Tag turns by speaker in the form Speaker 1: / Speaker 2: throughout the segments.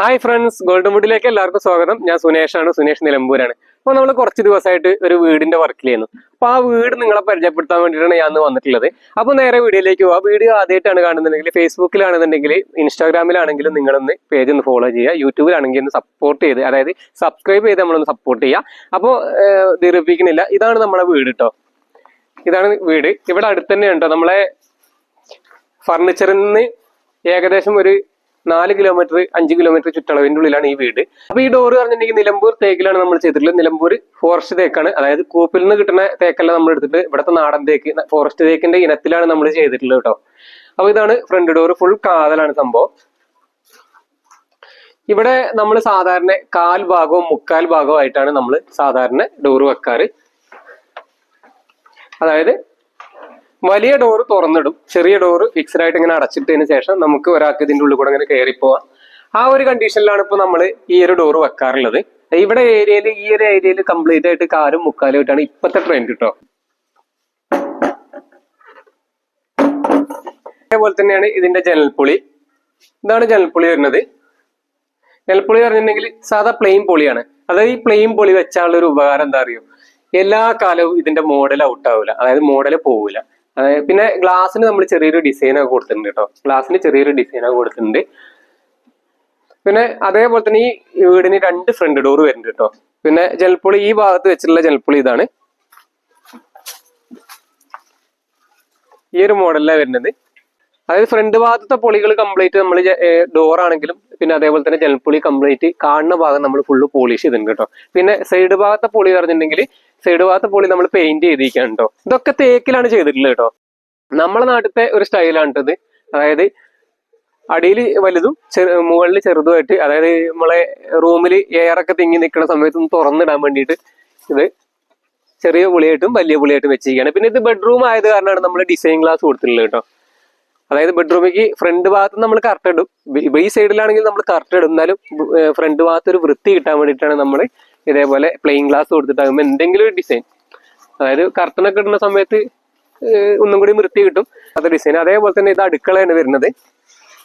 Speaker 1: Hi friends golden വുഡിലേക്ക് എല്ലാവർക്കും സ്വാഗതം. ഞാൻ സുനേഷാണ് സുനേഷ് നിലമ്പൂരാണ്. അപ്പോൾ നമ്മൾ കുറച്ച് ദിവസമായിട്ട് ഒരു വീടിന്റെ വർക്ക് ചെയ്യുന്നു അപ്പോൾ ആ വീട് നിങ്ങളെ പരിചയപ്പെടുത്താൻ വേണ്ടിയിട്ടാണ് ഞാൻ വന്നിട്ടുള്ളത്. അപ്പോൾ നേരെ വീഡിയോയിലേക്ക് പോവാ. വീഡിയോ ആദ്യമായിട്ടാണ് കാണുന്നുണ്ടെങ്കിൽ ഫേസ്ബുക്കിലാണെന്നുണ്ടെങ്കിൽ ഇൻസ്റ്റാഗ്രാമിലാണെങ്കിലും നിങ്ങളൊന്ന് പേജ് ഒന്ന് ഫോളോ ചെയ്യുക. യൂട്യൂബിലാണെങ്കിൽ ഒന്ന് സപ്പോർട്ട് ചെയ്ത് അതായത് സബ്സ്ക്രൈബ് ചെയ്ത് നമ്മളൊന്ന് സപ്പോർട്ട് ചെയ്യുക. അപ്പോൾ ദീർഘിപ്പിക്കുന്നില്ല. ഇതാണ് നമ്മുടെ വീട് കേട്ടോ ഇതാണ് വീട്. ഇവിടെ അടുത്ത് തന്നെ ഉണ്ടോ നമ്മളെ ഫർണിച്ചറിൽ നിന്ന് ഏകദേശം ഒരു നാല് കിലോമീറ്റർ അഞ്ച് കിലോമീറ്റർ ചുറ്റളവിന്റെ ഉള്ളിലാണ് ഈ വീട്. അപ്പൊ ഈ ഡോറ് പറഞ്ഞിട്ടുണ്ടെങ്കിൽ നിലമ്പൂർ തേക്കിലാണ് നമ്മൾ ചെയ്തിട്ടുള്ളത്. നിലമ്പൂർ ഫോറസ്റ്റ് തേക്കാണ്. അതായത് കൂപ്പിൽ നിന്ന് കിട്ടുന്ന തേക്കല്ല നമ്മൾ എടുത്തിട്ട് ഇവിടുത്തെ നാടൻ തേക്ക് ഫോറസ്റ്റ് തേക്കിന്റെ ഇനത്തിലാണ് നമ്മൾ ചെയ്തിട്ടുള്ളത് കേട്ടോ. അപ്പൊ ഇതാണ് ഫ്രണ്ട് ഡോർ ഫുൾ കാതലാണ് സംഭവം. ഇവിടെ നമ്മൾ സാധാരണ കാൽ ഭാഗവും മുക്കാൽ ഭാഗവും ആയിട്ടാണ് നമ്മൾ സാധാരണ ഡോറ് വെക്കാറ്. അതായത് വലിയ ഡോറ് തുറന്നിടും. ചെറിയ ഡോറ് ഫിക്സഡ് ആയിട്ട് ഇങ്ങനെ അടച്ചിട്ടതിന് ശേഷം നമുക്ക് ഒരാൾക്ക് ഇതിന്റെ ഉള്ളിൽ കൂടെ ഇങ്ങനെ കയറി പോവാം. ആ ഒരു കണ്ടീഷനിലാണ് ഇപ്പൊ നമ്മൾ ഈ ഒരു ഡോറ് വെക്കാറുള്ളത്. ഇവിടെ ഏരിയയിൽ ഈ ഒരു ഏരിയയിൽ കംപ്ലീറ്റ് ആയിട്ട് കാലും മുക്കാലും ആയിട്ടാണ് ഇപ്പത്തെ ട്രെൻഡ് കേട്ടോ അതേപോലെ തന്നെയാണ് ഇതിന്റെ ജനൽപുളി ഇതാണ് ജനൽപുളി വരുന്നത്. ജനൽപുളി പറഞ്ഞിട്ടുണ്ടെങ്കിൽ സാധാ പ്ലെയിൻ പൊളിയാണ്. അതായത് ഈ പ്ലെയിൻ പൊളി വെച്ചാലുള്ള ഒരു ഉപകാരം എന്താ അറിയോ? എല്ലാ കാലവും ഇതിന്റെ മോഡൽ ഔട്ട് ആവില്ല അതായത് മോഡൽ പോവില്ല അതായത് പിന്നെ ഗ്ലാസ്സിന് നമ്മൾ ചെറിയൊരു ഡിസൈൻ ഒക്കെ കൊടുത്തിട്ടുണ്ട് കേട്ടോ. ഗ്ലാസ്സിന് ചെറിയൊരു ഡിസൈൻ ഒക്കെ കൊടുത്തിട്ടുണ്ട്. പിന്നെ അതേപോലെ തന്നെ ഈ വീടിന് രണ്ട് ഫ്രണ്ട് ഡോർ വരുന്നുണ്ട് കേട്ടോ. പിന്നെ ജലപ്പുളി ഈ ഭാഗത്ത് വെച്ചിട്ടുള്ള ജലപ്പുളി ഇതാണ്. ഈ ഒരു മോഡലിലാണ് വരുന്നത്. അതായത് ഫ്രണ്ട് ഭാഗത്തെ പൊളികൾ കംപ്ലീറ്റ് നമ്മൾ ഡോർ ആണെങ്കിലും പിന്നെ അതേപോലെ തന്നെ ജനൽപ്പുളി കംപ്ലീറ്റ് കാണുന്ന ഭാഗം നമ്മൾ ഫുള്ള് പോളിഷ് ചെയ്തിട്ടുണ്ട് കേട്ടോ. പിന്നെ സൈഡ് ഭാഗത്തെ പൊളി പറഞ്ഞിട്ടുണ്ടെങ്കിൽ സൈഡ് ഭാഗത്തെ പൊളി നമ്മൾ പെയിന്റ് ചെയ്തിരിക്കുകയാണ് കേട്ടോ. ഇതൊക്കെ തേക്കിലാണ് ചെയ്തിട്ടുള്ളത് കേട്ടോ. നമ്മളെ നാട്ടിലത്തെ ഒരു സ്റ്റൈലാണ് ഇത്. അതായത് അടിയിൽ വലുതും ചെറു മുകളിൽ ചെറുതുമായിട്ട് അതായത് നമ്മളെ റൂമിൽ എയറൊക്കെ തിങ്ങി നിൽക്കുന്ന സമയത്ത് ഒന്ന് തുറന്നിടാൻ വേണ്ടിയിട്ട് ഇത് ചെറിയ പുളിയായിട്ടും വലിയ പുളിയായിട്ടും വെച്ചിരിക്കുകയാണ്. പിന്നെ ഇത് ബെഡ്റൂം ആയത് കാരണമാണ് നമ്മൾ ഡിസൈൻ ഗ്ലാസ് കൊടുത്തിട്ടുള്ളത് കേട്ടോ. അതായത് ബെഡ്റൂമിലേക്ക് ഫ്രണ്ട് ഭാഗത്ത് നമ്മൾ കറക്റ്റ് ഇടും. ഈ സൈഡിലാണെങ്കിൽ നമ്മൾ കറക്റ്റ് ഇടും. എന്നാലും ഫ്രണ്ട് ഭാഗത്ത് ഒരു വൃത്തി കിട്ടാൻ വേണ്ടിയിട്ടാണ് നമ്മൾ ഇതേപോലെ പ്ലെയിൻ ഗ്ലാസ് കൊടുത്തിട്ടാകുമ്പോൾ എന്തെങ്കിലും ഒരു ഡിസൈൻ അതായത് കർട്ടനൊക്കെ ഇടുന്ന സമയത്ത് ഒന്നും കൂടി വൃത്തി കിട്ടും. അത് ഡിസൈൻ അതേപോലെ തന്നെ ഇത് അടുക്കളയാണ് വരുന്നത്.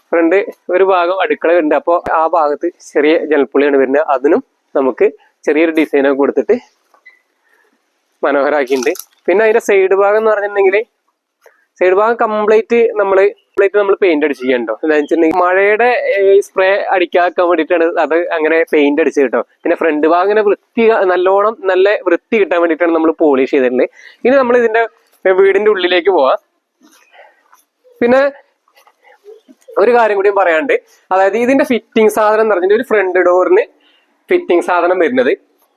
Speaker 1: ഫ്രണ്ട് ഒരു ഭാഗം അടുക്കള വരുന്നുണ്ട്. അപ്പോൾ ആ ഭാഗത്ത് ചെറിയ ജലപ്പുള്ളിയാണ് വരുന്നത്. അതിനും നമുക്ക് ചെറിയൊരു ഡിസൈനൊക്കെ കൊടുത്തിട്ട് മനോഹരാക്കിയിട്ടുണ്ട്. പിന്നെ അതിന്റെ സൈഡ് ഭാഗം എന്ന് പറഞ്ഞിട്ടുണ്ടെങ്കിൽ സൈഡ് ഭാഗം കംപ്ലീറ്റ് നമ്മൾ കംപ്ലീറ്റ് നമ്മൾ പെയിന്റ് അടിച്ചിട്ടുണ്ടോ എന്താ വെച്ചിട്ടുണ്ടെങ്കിൽ മഴയുടെ സ്പ്രേ അടിക്കാക്കാൻ വേണ്ടിയിട്ടാണ് അത് അങ്ങനെ പെയിന്റ് അടിച്ച് കേട്ടോ. പിന്നെ ഫ്രണ്ട് ഭാഗം ഇങ്ങനെ വൃത്തി നല്ലോണം നല്ല വൃത്തി കിട്ടാൻ വേണ്ടിയിട്ടാണ് നമ്മൾ പോളിഷ് ചെയ്തിട്ടുള്ളത്. ഇനി നമ്മൾ ഇതിന്റെ വീടിന്റെ ഉള്ളിലേക്ക് പോവാം. പിന്നെ ഒരു കാര്യം കൂടി പറയാണ്ട് അതായത് ഇതിന്റെ ഫിറ്റിംഗ് സാധനം എന്ന് പറഞ്ഞിട്ട് ഒരു ഫ്രണ്ട് ഡോറിന് ഫിറ്റിംഗ് സാധനം വരുന്നത്.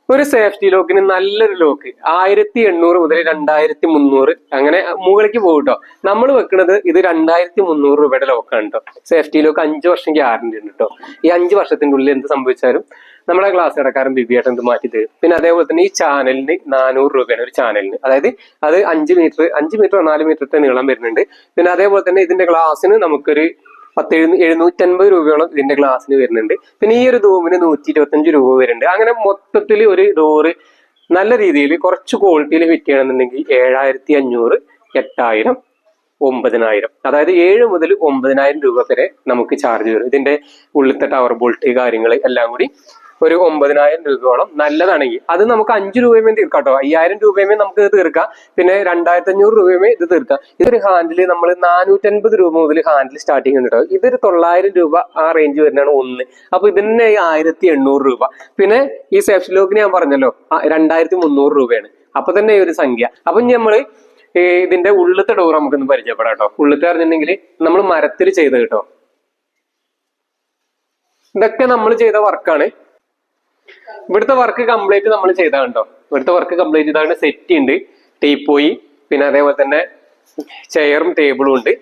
Speaker 1: ഒരു സേഫ്റ്റി ലോക്കിന് നല്ലൊരു ലോക്ക് ആയിരത്തി എണ്ണൂറ് മുതൽ രണ്ടായിരത്തി മുന്നൂറ് അങ്ങനെ മുകളിലേക്ക് പോകും കേട്ടോ നമ്മൾ വെക്കുന്നത് ഇത് രണ്ടായിരത്തി മുന്നൂറ് രൂപയുടെ ലോക്കാണ് കേട്ടോ സേഫ്റ്റി ലോക്ക് അഞ്ച് വർഷം ഗ്യാരണ്ടി ഉണ്ട് കേട്ടോ ഈ അഞ്ച് വർഷത്തിന്റെ ഉള്ളിൽ എന്ത് സംഭവിച്ചാലും നമ്മുടെ ക്ലാസ് കടക്കാരൻ ബിബിയായിട്ട് എന്ത് മാറ്റി തരും? പിന്നെ അതേപോലെ തന്നെ ഈ ചാനലിന് നാനൂറ് രൂപയാണ് ഒരു ചാനലിന്. അതായത് അത് അഞ്ച് മീറ്റർ അഞ്ച് മീറ്റർ നാല് മീറ്റർ നീളം വരുന്നുണ്ട്. പിന്നെ അതേപോലെ തന്നെ ഇതിന്റെ ഗ്ലാസ്സിന് നമുക്കൊരു പത്ത് എഴുന്നൂ എഴുന്നൂറ്റൻപത് രൂപയോളം ഇതിന്റെ ഗ്ലാസ്സിന് വരുന്നുണ്ട്. പിന്നെ ഈ ഒരു ഡോമിന് നൂറ്റി ഇരുപത്തഞ്ച് രൂപ വരുന്നുണ്ട്. അങ്ങനെ മൊത്തത്തിൽ ഒരു ഡോറ് നല്ല രീതിയിൽ കുറച്ച് ക്വാളിറ്റിയിൽ ഫിറ്റ് ചെയ്യണമെന്നുണ്ടെങ്കിൽ ഏഴായിരത്തി അഞ്ഞൂറ് എട്ടായിരം ഒമ്പതിനായിരം. അതായത് ഏഴ് മുതൽ ഒമ്പതിനായിരം രൂപ വരെ നമുക്ക് ചാർജ് വരും. ഇതിന്റെ ഉള്ളിലത്തെ ടവർ ബോൾട്ട് കാര്യങ്ങൾ എല്ലാം കൂടി ഒരു ഒമ്പതിനായിരം രൂപയോളം നല്ലതാണെങ്കിൽ അത് നമുക്ക് അഞ്ച് രൂപയുമേ തീർക്കാം കേട്ടോ അയ്യായിരം രൂപയുമേ നമുക്ക് ഇത് തീർക്കാം. പിന്നെ രണ്ടായിരത്തി അഞ്ഞൂറ് രൂപയുമേ ഇത് തീർക്കാം. ഇതൊരു ഹാൻഡിൽ നമ്മൾ നാനൂറ്റൻപത് രൂപ മുതൽ ഹാൻഡിൽ സ്റ്റാർട്ടിങ് ഉണ്ട് ഇതൊരു തൊള്ളായിരം രൂപ ആ റേഞ്ച് വരുന്നതാണ് ഒന്ന്. അപ്പൊ ഇതിന് ആയിരത്തി എണ്ണൂറ് രൂപ. പിന്നെ ഈ സേഫ് ലോക്കിന് ഞാൻ പറഞ്ഞല്ലോ രണ്ടായിരത്തി മുന്നൂറ് രൂപയാണ്. അപ്പൊ തന്നെ ഒരു സംഖ്യ. അപ്പൊ നമ്മൾ ഇതിന്റെ ഉള്ളത്തെ ഡോർ നമുക്കൊന്ന് പരിചയപ്പെടാം കേട്ടോ ഉള്ളത്തെ പറഞ്ഞിട്ടുണ്ടെങ്കിൽ നമ്മൾ മരത്തിൽ ചെയ്ത് കേട്ടോ. ഇതൊക്കെ നമ്മൾ ചെയ്ത വർക്കാണ് ഇവിടുത്തെ വർക്ക് കംപ്ലീറ്റ് നമ്മൾ ചെയ്താണ്ടോ ഇവിടുത്തെ വർക്ക് കംപ്ലീറ്റ് ചെയ്താണ് സെറ്റ് ഉണ്ട് ടീപ്പോയി പിന്നെ അതേപോലെ തന്നെ ചെയറും ടേബിളും ഉണ്ട്.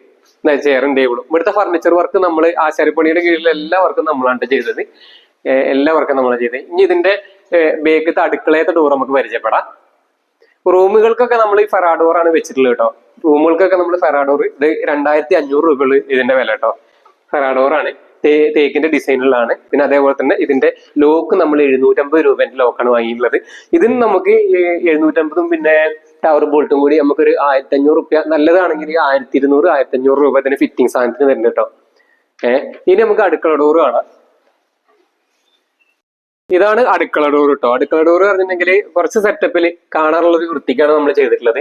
Speaker 1: ചെയറും ടേബിളും ഇവിടുത്തെ ഫർണിച്ചർ വർക്ക് നമ്മൾ ആശാരിപ്പണിയുടെ കീഴിൽ എല്ലാ വർക്കും നമ്മളാണ് ചെയ്തത്. എല്ലാ വർക്കും നമ്മൾ ചെയ്തത്. ഇനി ഇതിന്റെ ബേക്കത്തെ അടുക്കളയത്തെ ഡോർ നമുക്ക് പരിചയപ്പെടാം. റൂമുകൾക്കൊക്കെ നമ്മൾ ഈ ഫെറാഡോർ ആണ് വെച്ചിട്ടുള്ളത് കേട്ടോ റൂമുകൾക്കൊക്കെ നമ്മൾ ഫെറാഡോർ ഇത് രണ്ടായിരത്തി അഞ്ഞൂറ് രൂപയുള്ള ഇതിന്റെ വില കേട്ടോ ഫെറാഡോർ ആണ്. തേ- തേക്കിന്റെ ഡിസൈനിലാണ് പിന്നെ അതേപോലെ തന്നെ ഇതിന്റെ ലോക്ക് നമ്മൾ എഴുന്നൂറ്റമ്പത് രൂപേന്റെ ലോക്കാണ് വാങ്ങിയിട്ടുള്ളത്. ഇതിന് നമുക്ക് എഴുന്നൂറ്റമ്പതും പിന്നെ ടവർ ബോൾട്ടും കൂടി നമുക്കൊരു ആയിരത്തി അഞ്ഞൂറ് റുപ്യ നല്ലതാണെങ്കിൽ ആയിരത്തി ഇരുന്നൂറ് ആയിരത്തി അഞ്ഞൂറ് രൂപ തന്നെ ഫിറ്റിംഗ് സാധനത്തിന് വരുന്നുണ്ട് കേട്ടോ. ഏഹ് ഇനി നമുക്ക് അടുക്കള ഡോറ് കാണാം. ഇതാണ് അടുക്കള ഡോർ കേട്ടോ. അടുക്കള ഡോർ പറഞ്ഞിട്ടുണ്ടെങ്കിൽ കുറച്ച് സെറ്റപ്പിൽ കാണാനുള്ള ഒരു വൃത്തിക്കാണ് നമ്മൾ ചെയ്തിട്ടുള്ളത്.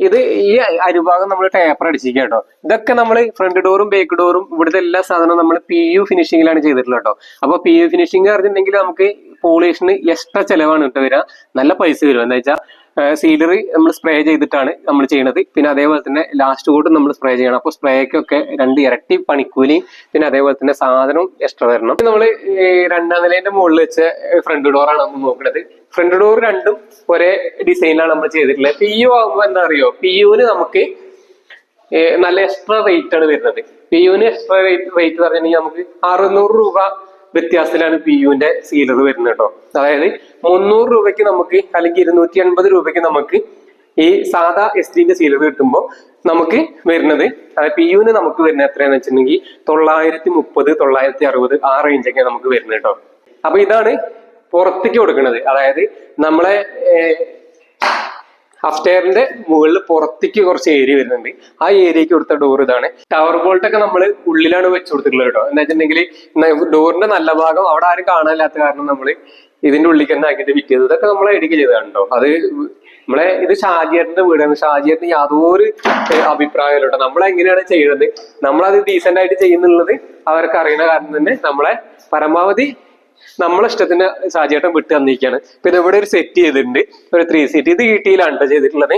Speaker 1: ഇത് ഈ അരുഭാഗം നമ്മൾ ടേപ്പർ അടിച്ചിരിക്കുക കേട്ടോ ഇതൊക്കെ നമ്മൾ ഫ്രണ്ട് ഡോറും ബേക്ക് ഡോറും ഇവിടുത്തെ എല്ലാ സാധനവും നമ്മൾ പി യു ഫിനിഷിംഗിലാണ് ചെയ്തിട്ടുള്ളത് കേട്ടോ അപ്പൊ പി യു ഫിനിഷിംഗ് പറഞ്ഞിട്ടുണ്ടെങ്കിൽ നമുക്ക് പോളിഷിന് എക്സ്ട്രാ ചെലവാണ് ഇട്ട് വരിക നല്ല പൈസ വരും. എന്താ വെച്ചാൽ സീലറി നമ്മൾ സ്പ്രേ ചെയ്തിട്ടാണ് നമ്മൾ ചെയ്യുന്നത് പിന്നെ അതേപോലെ തന്നെ ലാസ്റ്റ് കോട്ടും നമ്മൾ സ്പ്രേ ചെയ്യണം. അപ്പോൾ സ്പ്രേക്കൊക്കെ രണ്ട് ഇരട്ടി പണിക്കൂലി പിന്നെ അതേപോലെ തന്നെ സാധനവും എക്സ്ട്രാ വരണം നമ്മൾ രണ്ടാം നിലേന്റെ മുകളിൽ വെച്ച ഫ്രണ്ട് ഡോറാണ് നമ്മൾ നോക്കുന്നത് ഫ്രണ്ട് ഡോർ രണ്ടും ഒരേ ഡിസൈനിലാണ് നമ്മൾ ചെയ്തിട്ടുള്ളത്. പി യു ആകുമ്പോൾ എന്താ അറിയോ? പി യുവിന് നമുക്ക് നല്ല എക്സ്ട്രാ റേറ്റ് ആണ് വരുന്നത്. പി യുവിന് എക്സ്ട്രാ റേറ്റ് റേറ്റ് പറഞ്ഞിട്ടുണ്ടെങ്കിൽ നമുക്ക് അറുന്നൂറ് രൂപ വ്യത്യാസത്തിലാണ് പി യുവിന്റെ സീലർ വരുന്നത് കേട്ടോ അതായത് മുന്നൂറ് രൂപയ്ക്ക് നമുക്ക് അല്ലെങ്കിൽ ഇരുന്നൂറ്റി എൺപത് രൂപയ്ക്ക് നമുക്ക് ഈ സാധാ എസ് ഡിന്റെ സീലർ കിട്ടുമ്പോൾ നമുക്ക് വരുന്നത് അതായത് പി യുവിന് നമുക്ക് വരുന്നത് എത്രയാന്ന് വെച്ചിട്ടുണ്ടെങ്കിൽ തൊള്ളായിരത്തി മുപ്പത് തൊള്ളായിരത്തി അറുപത് ആ റേഞ്ചൊക്കെ നമുക്ക് വരുന്നത് കേട്ടോ അപ്പൊ ഇതാണ് പുറത്തേക്ക് കൊടുക്കുന്നത്. അതായത് നമ്മളെ അഫ്റ്റയറിന്റെ മുകളിൽ പുറത്തേക്ക് കുറച്ച് ഏരിയ വരുന്നുണ്ട്. ആ ഏരിയക്ക് കൊടുത്ത ഡോർ ഇതാണ്. ടവർ ബോൾട്ട് ഒക്കെ നമ്മൾ ഉള്ളിലാണ് വെച്ച് കൊടുത്തിട്ടുള്ളത് കേട്ടോ. എന്താ വെച്ചിട്ടുണ്ടെങ്കിൽ ഡോറിന്റെ നല്ല ഭാഗം അവിടെ ആരും കാണാനില്ലാത്ത കാരണം നമ്മൾ ഇതിന്റെ ഉള്ളിൽ തന്നെ ആക്കിയിട്ട് വിറ്റിയത് ഇതൊക്കെ നമ്മൾ ഐഡിക്ക് ചെയ്തതാണ് കേട്ടോ. അത് നമ്മളെ ഇത് ഷാജിയേട്ടന്റെ വീടാണ്. ഷാജിയേട്ടന് യാതൊരു അഭിപ്രായമില്ല കേട്ടോ. നമ്മളെങ്ങനെയാണ് ചെയ്യുന്നത് നമ്മളത് ഡീസെന്റ് ആയിട്ട് ചെയ്യുന്നുള്ളത് അവർക്ക് അറിയുന്ന കാരണം തന്നെ നമ്മളെ പരമാവധി നമ്മളെ ഇഷ്ടത്തിന് ഷാജിയേട്ടൻ വിട്ട് തന്നിരിക്കുകയാണ്. പിന്നെ ഇവിടെ ഒരു സെറ്റ് ചെയ്തിട്ടുണ്ട്. ഒരു ത്രീ സീറ്റ് ഇത് ഈട്ടിയിലാണ് ട്ടോ ചെയ്തിട്ടുള്ളത്.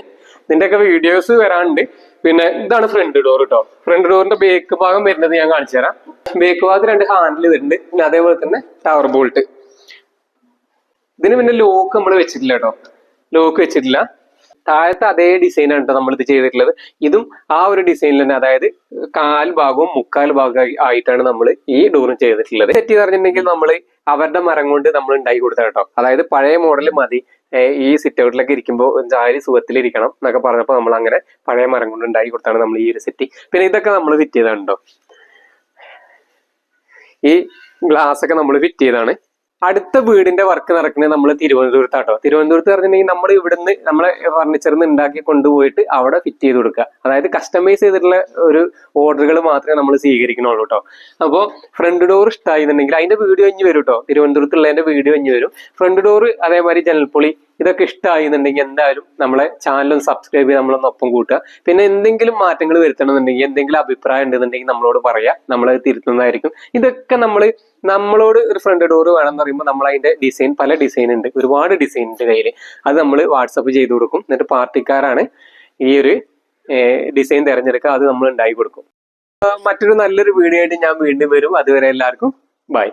Speaker 1: ഒക്കെ വീഡിയോസ് വരാണ്ട് പിന്നെ ഇതാണ് ഫ്രണ്ട് ഡോർ കേട്ടോ ഫ്രണ്ട് ഡോറിന്റെ ബേക്ക് ഭാഗം വരുന്നത് ഞാൻ കാണിച്ചു തരാം. ബേക്ക് ഭാഗത്ത് രണ്ട് ഹാൻഡിൽ ഇതുണ്ട്. പിന്നെ അതേപോലെ തന്നെ ടവർ ബോൾട്ട് ഇതിന് പിന്നെ ലോക്ക് നമ്മൾ വെച്ചിട്ടില്ല കേട്ടോ ലോക്ക് വെച്ചിട്ടില്ല. താഴത്തെ അതേ ഡിസൈനാണ് കേട്ടോ നമ്മൾ ഇത് ചെയ്തിട്ടുള്ളത്. ഇതും ആ ഒരു ഡിസൈനിൽ തന്നെ അതായത് കാൽ ഭാഗവും മുക്കാൽ ഭാഗവും ആയിട്ടാണ് നമ്മൾ ഈ ഡോറും ചെയ്തിട്ടുള്ളത്. തെറ്റി പറഞ്ഞിട്ടുണ്ടെങ്കിൽ നമ്മൾ അവരുടെ മരം കൊണ്ട് നമ്മൾ ഉണ്ടാക്കി കൊടുത്ത കേട്ടോ അതായത് പഴയ മോഡൽ മതി. ഈ സിറ്റ് ഔട്ടിലൊക്കെ ഇരിക്കുമ്പോൾ ജാലി സുഖത്തിലിരിക്കണം എന്നൊക്കെ പറഞ്ഞപ്പോൾ നമ്മൾ അങ്ങനെ പഴയ മരം കൊണ്ട് ഉണ്ടാക്കി കൊടുത്താണ് നമ്മൾ ഈ ഒരു സെറ്റ് പിന്നെ ഇതൊക്കെ നമ്മൾ ഫിറ്റ് ചെയ്താണ് ഈ ഗ്ലാസ് ഒക്കെ നമ്മൾ ഫിറ്റ് ചെയ്താണ്. അടുത്ത വീടിന്റെ വർക്ക് നടക്കുന്നത് നമ്മൾ തിരുവനന്തപുരത്താട്ടോ. തിരുവനന്തപുരത്ത് പറഞ്ഞിട്ടുണ്ടെങ്കിൽ നമ്മൾ ഇവിടുന്ന് നമ്മളെ ഫർണിച്ചറിൽ നിന്ന് ഉണ്ടാക്കി കൊണ്ടുപോയിട്ട് അവിടെ ഫിറ്റ് ചെയ്ത് കൊടുക്കുക അതായത് കസ്റ്റമൈസ് ചെയ്തിട്ടുള്ള ഒരു ഓർഡറുകൾ മാത്രമേ നമ്മൾ സ്വീകരിക്കണുള്ളൂ കേട്ടോ അപ്പോൾ ഫ്രണ്ട് ഡോർ ഇഷ്ടമായിരുന്നുണ്ടെങ്കിൽ അതിന്റെ വീഡിയോ ഇഞ്ഞ് വരും കേട്ടോ തിരുവനന്തപുരത്തുള്ളതിന്റെ വീഡിയോ ഇഞ്ഞ് വരും. ഫ്രണ്ട് ഡോർ അതേമാതിരി ജനൽപ്പൊളി ഇതൊക്കെ ഇഷ്ടമായിരുന്നുണ്ടെങ്കിൽ എന്തായാലും നമ്മളെ ചാനലും സബ്സ്ക്രൈബ് ചെയ്ത് നമ്മളൊന്ന് ഒപ്പം കൂട്ടുക. പിന്നെ എന്തെങ്കിലും മാറ്റങ്ങൾ വരുത്തണമെന്നുണ്ടെങ്കിൽ എന്തെങ്കിലും അഭിപ്രായം ഉണ്ടെന്നുണ്ടെങ്കിൽ നമ്മളോട് പറയാം. നമ്മളത് തിരുത്തുന്നതായിരിക്കും. ഇതൊക്കെ നമ്മൾ നമ്മളോട് ഒരു ഫ്രണ്ട് ഡോർ വേണം എന്ന് പറയുമ്പോൾ നമ്മൾ അതിന്റെ ഡിസൈൻ പല ഡിസൈൻ ഉണ്ട്. ഒരുപാട് ഡിസൈൻ ഉണ്ട് കയ്യിൽ അത് നമ്മൾ വാട്സപ്പ് ചെയ്ത് കൊടുക്കും. എന്നിട്ട് പാർട്ടിക്കാരാണ് ഈ ഒരു ഡിസൈൻ തിരഞ്ഞെടുക്കുക. അത് നമ്മൾ ഉണ്ടാക്കി കൊടുക്കും. മറ്റൊരു നല്ലൊരു വീഡിയോ ആയിട്ട് ഞാൻ വീണ്ടും വരും. അതുവരെ എല്ലാവർക്കും ബൈ